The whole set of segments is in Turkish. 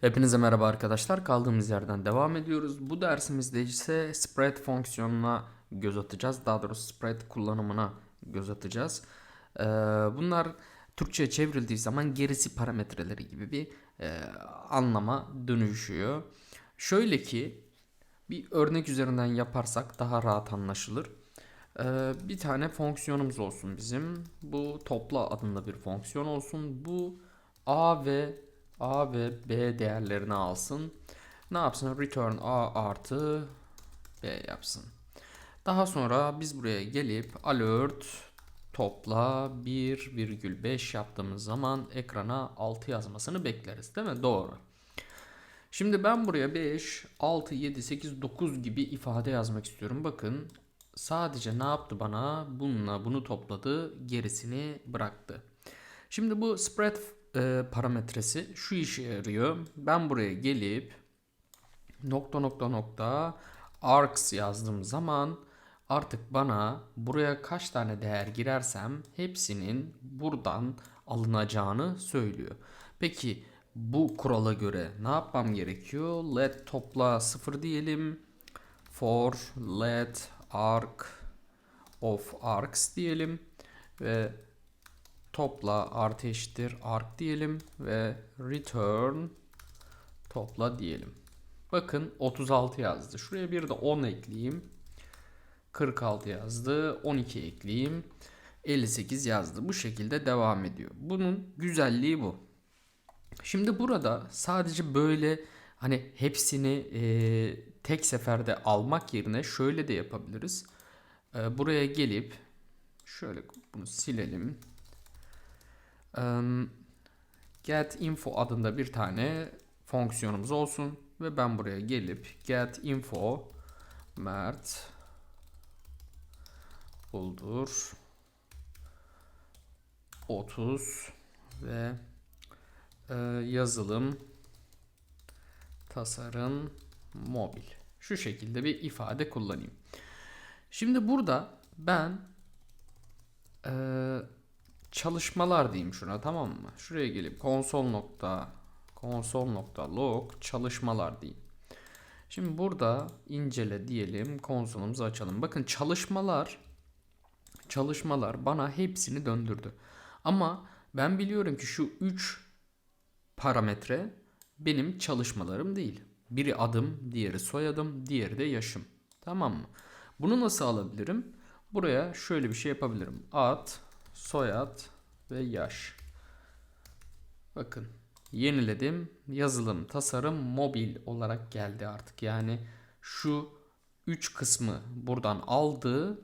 Hepinize merhaba arkadaşlar. Kaldığımız yerden devam ediyoruz. Bu dersimizde ise spread fonksiyonuna göz atacağız. Daha doğrusu spread kullanımına göz atacağız. Ee, bunlar Türkçe'ye çevrildiği zaman gerisi parametreleri gibi bir e, anlama dönüşüyor. Şöyle ki bir örnek üzerinden yaparsak daha rahat anlaşılır. Ee, bir tane fonksiyonumuz olsun bizim. Bu topla adında bir fonksiyon olsun. Bu a ve a ve b değerlerini alsın. Ne yapsın? Return a artı b yapsın. Daha sonra biz buraya gelip alert topla 1,5 yaptığımız zaman ekrana 6 yazmasını bekleriz değil mi? Doğru. Şimdi ben buraya 5, 6, 7, 8, 9 gibi ifade yazmak istiyorum. Bakın sadece ne yaptı bana? Bununla bunu topladı, gerisini bıraktı. Şimdi bu spread e, parametresi şu işe yarıyor. Ben buraya gelip nokta nokta nokta arcs yazdığım zaman artık bana buraya kaç tane değer girersem hepsinin buradan alınacağını söylüyor. Peki bu kurala göre ne yapmam gerekiyor? Let topla 0 diyelim. For let arc of arcs diyelim ve topla artı eşittir arc diyelim ve return topla diyelim. Bakın 36 yazdı. Şuraya bir de 10 ekleyeyim. 46 yazdı. 12 ekleyeyim. 58 yazdı. Bu şekilde devam ediyor. Bunun güzelliği bu. Şimdi burada sadece böyle hani hepsini e, tek seferde almak yerine şöyle de yapabiliriz. E, buraya gelip şöyle bunu silelim. Um, get info adında bir tane fonksiyonumuz olsun ve ben buraya gelip get info mert buldur 30 ve e, yazılım tasarım mobil şu şekilde bir ifade kullanayım. Şimdi burada ben e, çalışmalar diyeyim şuna tamam mı? Şuraya gelip konsol nokta konsol nokta log çalışmalar diyeyim. Şimdi burada incele diyelim konsolumuzu açalım. Bakın çalışmalar çalışmalar bana hepsini döndürdü. Ama ben biliyorum ki şu 3 parametre benim çalışmalarım değil. Biri adım, diğeri soyadım, diğeri de yaşım. Tamam mı? Bunu nasıl alabilirim? Buraya şöyle bir şey yapabilirim. Ad, soyad ve yaş. Bakın yeniledim. Yazılım, tasarım, mobil olarak geldi artık. Yani şu 3 kısmı buradan aldı.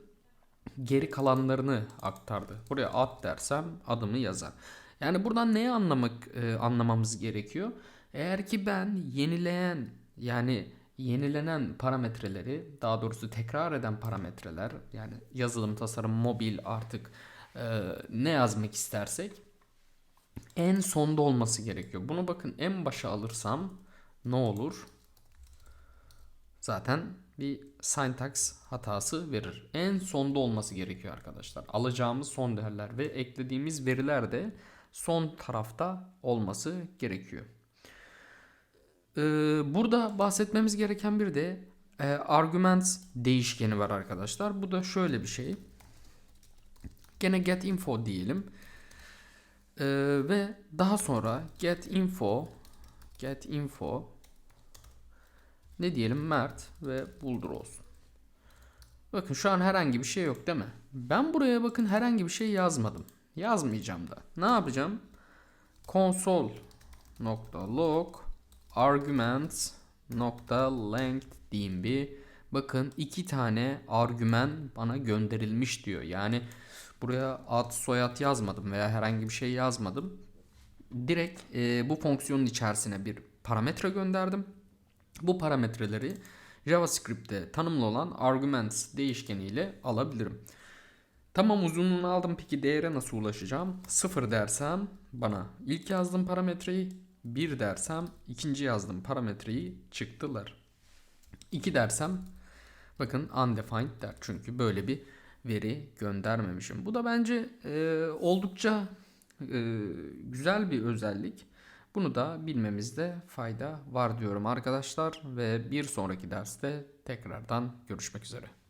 Geri kalanlarını aktardı. Buraya ad dersem adımı yazar. Yani buradan neyi anlamak e, anlamamız gerekiyor? Eğer ki ben yenileyen yani yenilenen parametreleri daha doğrusu tekrar eden parametreler yani yazılım, tasarım, mobil artık e, ne yazmak istersek en sonda olması gerekiyor. Bunu bakın en başa alırsam ne olur? Zaten bir syntax hatası verir. En sonda olması gerekiyor arkadaşlar. Alacağımız son değerler ve eklediğimiz veriler de son tarafta olması gerekiyor. Ee, burada bahsetmemiz gereken bir de e, argument değişkeni var arkadaşlar. Bu da şöyle bir şey. Gene get info diyelim. Ee, ve daha sonra get info get info ne diyelim Mert ve Buldur olsun. Bakın şu an herhangi bir şey yok değil mi? Ben buraya bakın herhangi bir şey yazmadım. Yazmayacağım da. Ne yapacağım? Console nokta log arguments nokta length diyeyim bir. Bakın iki tane argüman bana gönderilmiş diyor. Yani buraya ad soyad yazmadım veya herhangi bir şey yazmadım. Direkt e, bu fonksiyonun içerisine bir parametre gönderdim. Bu parametreleri JavaScript'te tanımlı olan arguments değişkeniyle alabilirim. Tamam uzunluğunu aldım peki değere nasıl ulaşacağım? 0 dersem bana ilk yazdığım parametreyi 1 dersem ikinci yazdığım parametreyi çıktılar. 2 dersem bakın undefined der çünkü böyle bir veri göndermemişim. Bu da bence e, oldukça e, güzel bir özellik. Bunu da bilmemizde fayda var diyorum arkadaşlar ve bir sonraki derste tekrardan görüşmek üzere.